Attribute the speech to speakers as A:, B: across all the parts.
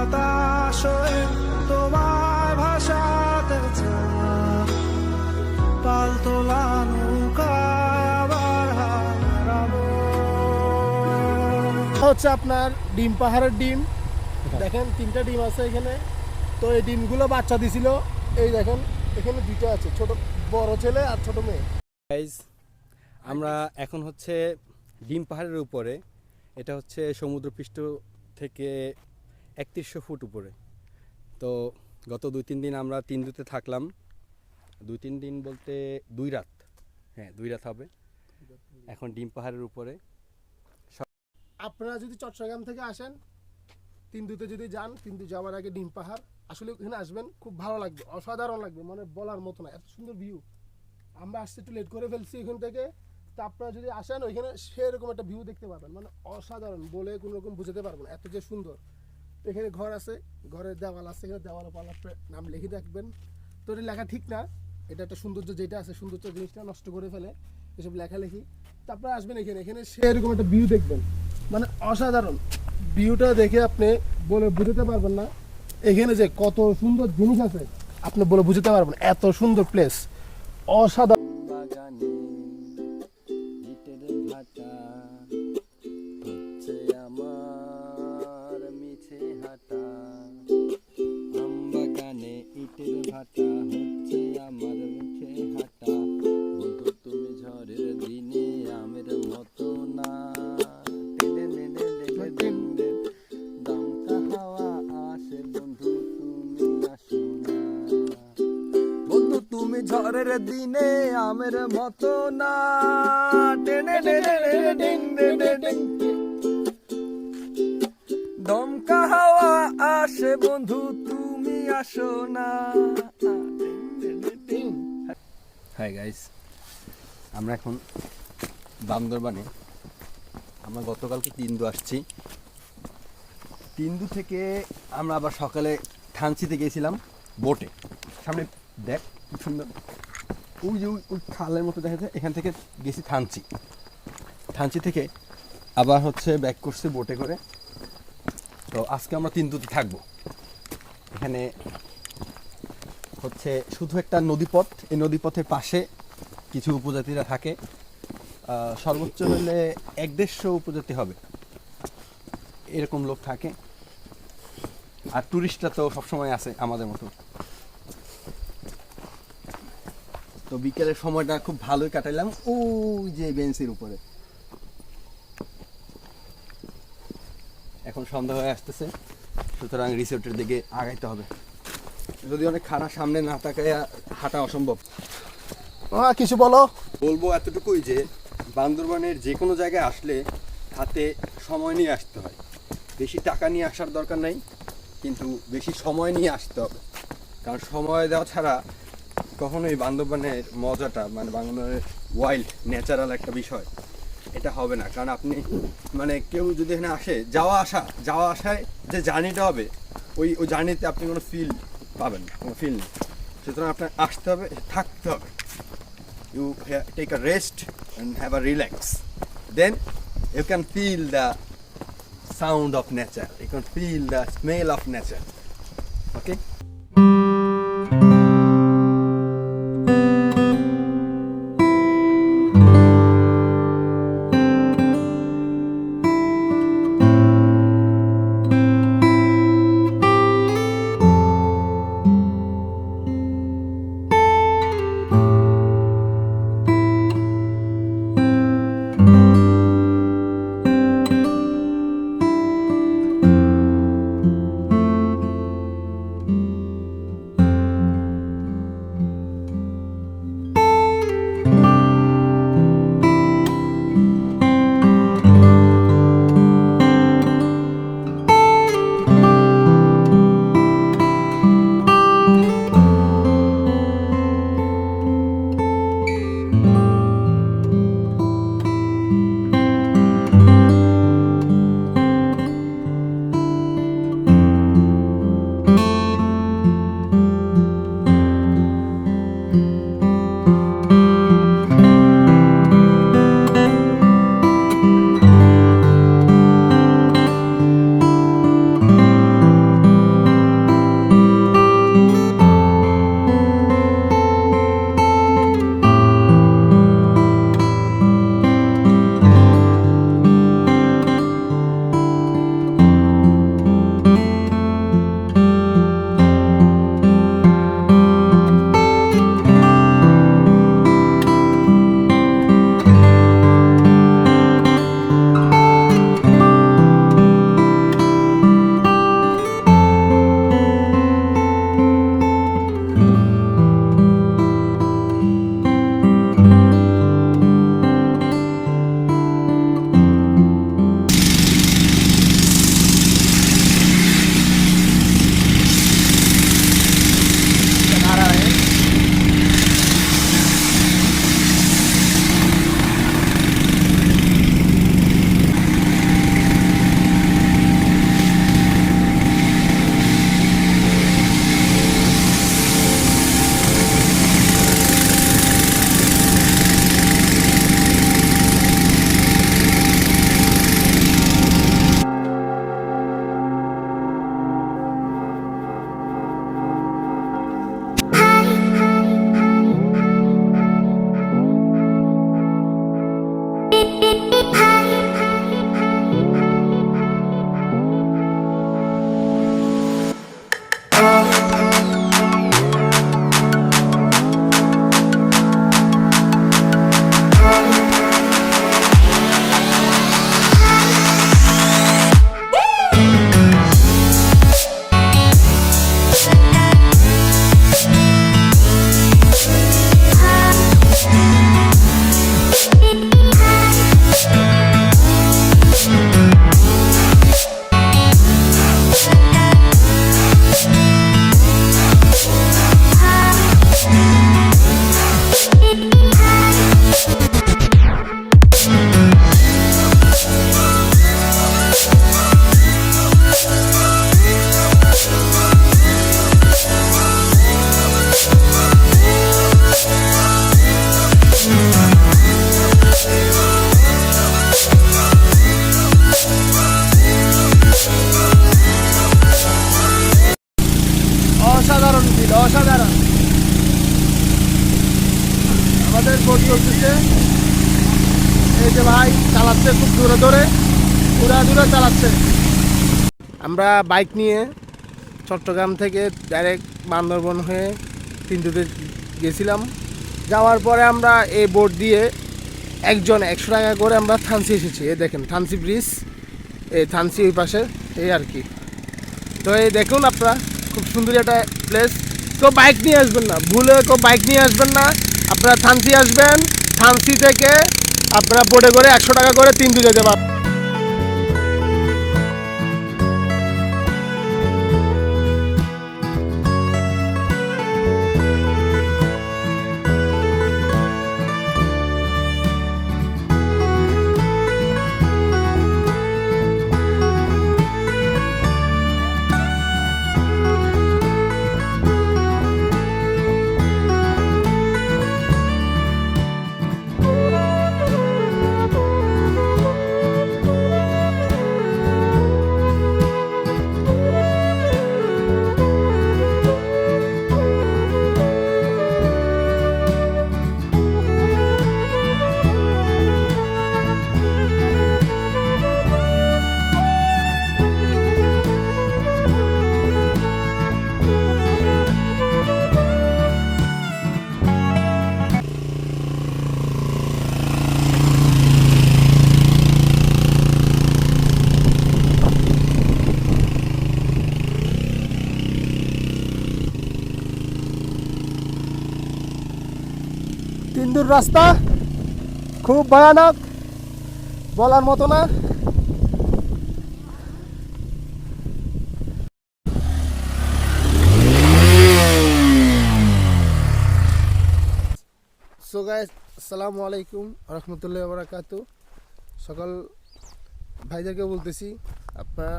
A: বাতাস তোমায় ভাসাতে পাল তোলা
B: হচ্ছে আপনার ডিম পাহাড়ের ডিম। দেখেন তিনটা ডিম আছে এখানে। তো এই ডিমগুলো বাচ্চা দিছিল। এই দেখেন এখানে দুইটা আছে ছোট বড় ছেলে আর ছোট মেয়ে।
C: গাইজ আমরা এখন হচ্ছে ডিম পাহাড়ের উপরে। এটা হচ্ছে সমুদ্রপৃষ্ঠ থেকে একত্রিশশো ফুট উপরে। তো গত দুই, তিন দিন আমরা তিন দুতে থাকলাম। দুই, তিন দিন বলতে দুই রাত। হ্যাঁ দুই রাত হবে। এখন ডিম পাহাড়ের উপরে।
B: আপনারা যদি চট্টগ্রাম থেকে আসেন তিনদুতে যদি যান তিনদু যাওয়ার আগে ডিম পাহাড়। আসলে ওখানে আসবেন, খুব ভালো লাগবে, অসাধারণ লাগবে মানে বলার মতো না, এত সুন্দর ভিউ আমরা আসতে একটু লেট করে ফেলছি এখান থেকে। তা আপনারা যদি আসেন, ওইখানে সেরকম একটা ভিউ দেখতে পাবেন মানে অসাধারণ বলে কোনো রকম বুঝতে পারবেন না, এত যে সুন্দর। এখানে ঘর আছে, ঘরের দেওয়াল আছে, এখানে দেওয়ালে পাল আপনার নাম লিখে রাখবেন। তো এটা লেখা ঠিক না, এটা একটা সৌন্দর্য যেটা আছে, সৌন্দর্য জিনিসটা নষ্ট করে ফেলে এসব লেখালেখি। তারপরে আসবেন এখানে এখানে সেরকম একটা ভিউ দেখবেন। মানে অসাধারণ। ভিউটা দেখে আপনি বলে বুঝতে পারবেন না। এখানে যে কত সুন্দর জিনিস আছে, আপনি বলে বুঝতে পারবেন এত সুন্দর প্লেস অসাধারণ।
C: আমের মতো না। দমকা হাওয়া আসে বন্ধু তুমি আসো না হাই গাইস আমরা এখন বান্দরবানে আমরা গতকালকে তিন্দু আসছি তিন্দু থেকে আমরা আবার সকালে থানচিতে গেছিলাম বোটে সামনে দেখ কি সুন্দর ওই যে ওই- খালের মতো দেখা যায়, এখান থেকে গেছি থানচি। থানচি থেকে আবার হচ্ছে ব্যাক করছি বোটে করে। তো আজকে আমরা তিনটুতে থাকব। এখানে হচ্ছে শুধু একটা নদীপথ, এই নদীপথের পাশে কিছু উপজাতিরা থাকে। সর্বোচ্চ হলে এক দেড়শো উপজাতি হবে। এরকম লোক থাকে। আর টুরিস্টরা তো সবসময় আছে আমাদের মতো। তো বিকেলের সময়টা খুব ভালোই কাটাইলাম। ওই যে বেঞ্চের উপরে। এখন সন্ধ্যা হয়ে আসতেছে। সুতরাং রিসোর্টের দিকে আগাইতে হবে। যদি অনেক খারাপ সামনে না তাকায় হাঁটা অসম্ভব।
B: কিছু বলো।
C: বলব এতটুকুই যে, বান্দরবানের যে কোনো জায়গায় আসলে হাতে সময় নিয়ে আসতে হয়। বেশি টাকা নিয়ে আসার দরকার নাই, কিন্তু বেশি সময় নিয়ে আসতে হবে। কারণ সময় দেওয়া ছাড়া কখনোই বান্দরবানের মজাটা মানে বান্দরবানের ওয়াইল্ড ন্যাচারাল একটা বিষয়, এটা হবে না। কারণ আপনি মানে কেউ যদি এখানে আসে, যাওয়া আসা, যাওয়া আসায় যে জার্নিটা হবে, ওই ওই জার্নিতে আপনি কোনো ফিল পাবেন না, কোনো ফিল নেই। সুতরাং আপনার আসতে হবে, থাকতে হবে। You take a rest and have have relax then you can feel the sound of of you can feel the smell of of
B: চলতেছে। এই যে ভাই চালাচ্ছে খুব দূরে দূরে পুরা দূরে চালাচ্ছে। আমরা বাইক নিয়ে চট্টগ্রাম থেকে ডাইরেক্ট বান্দরবন হয়ে তিনটুতে গেছিলাম। যাওয়ার পরে আমরা এই বোট দিয়ে একজন একশো টাকা করে আমরা থানসি এসেছি। এই দেখেন, থানসি ব্রিজ এই থানসি ওই পাশে, এই আর কি। তো এই দেখুন আপনারা, খুব সুন্দর একটা প্লেস কেউ বাইক নিয়ে আসবেন না, ভুলে কেউ বাইক নিয়ে আসবেন না। আপনারা থানসি আসবেন থানসি থেকে আপনারা বোর্ডে করে একশো টাকা করে তিন দিকে যেতে রাস্তা খুব ভয়ানক, বলার মতো না। সো গাইস আসসালামু আলাইকুম, রহমতুল্লাহ বারাকাতু সকল ভাইদেরকে বলতেছি, আপনারা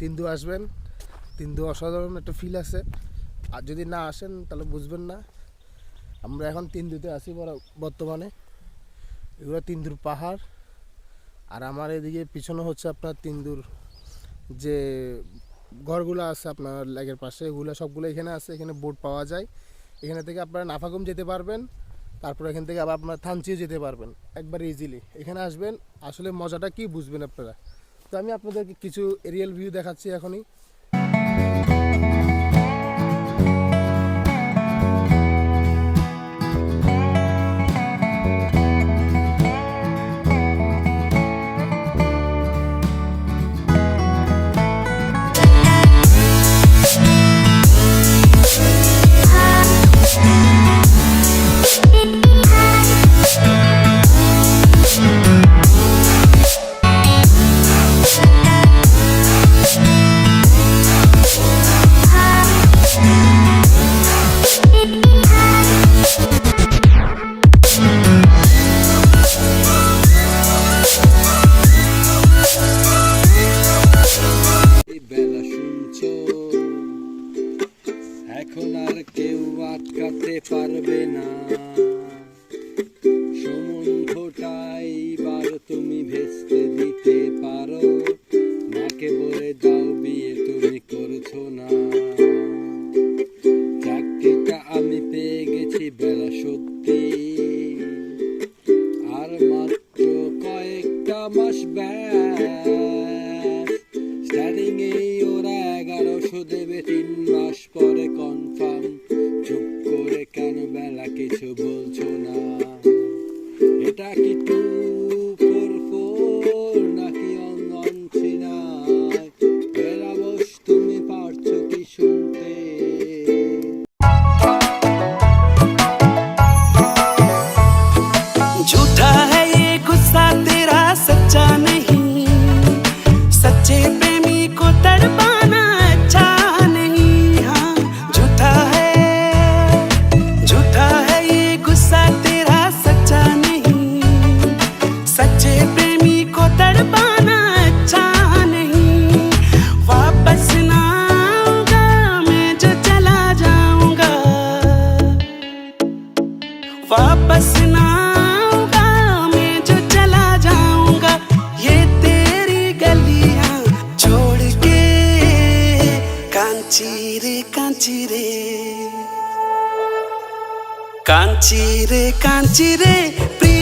B: তিন্দু আসবেন তিন্দু অসাধারণ একটা ফিল আছে। আর যদি না আসেন, তাহলে বুঝবেন না। আমরা এখন তিনদুতে আছি বর- বর্তমানে। এগুলো তিন্দুর পাহাড়। আর আমার এদিকে পিছনে হচ্ছে আপনার তিন্দুর যে ঘরগুলো আছে আপনার লেগের পাশে, এগুলো সবগুলো এখানে আছে, এখানে বোট পাওয়া যায়। এখানে থেকে আপনারা নাফাগুম যেতে পারবেন, তারপর এখান থেকে আবার আপনার থানচিও যেতে পারবেন, একবার ইজিলি এখানে আসবেন, আসলে মজাটা কি বুঝবেন আপনারা? তো আমি আপনাদেরকে কিছু এরিয়াল ভিউ দেখাচ্ছি এখনই।
A: much better. কাঞ্চি রে কাঞ্চি রে প্রিয়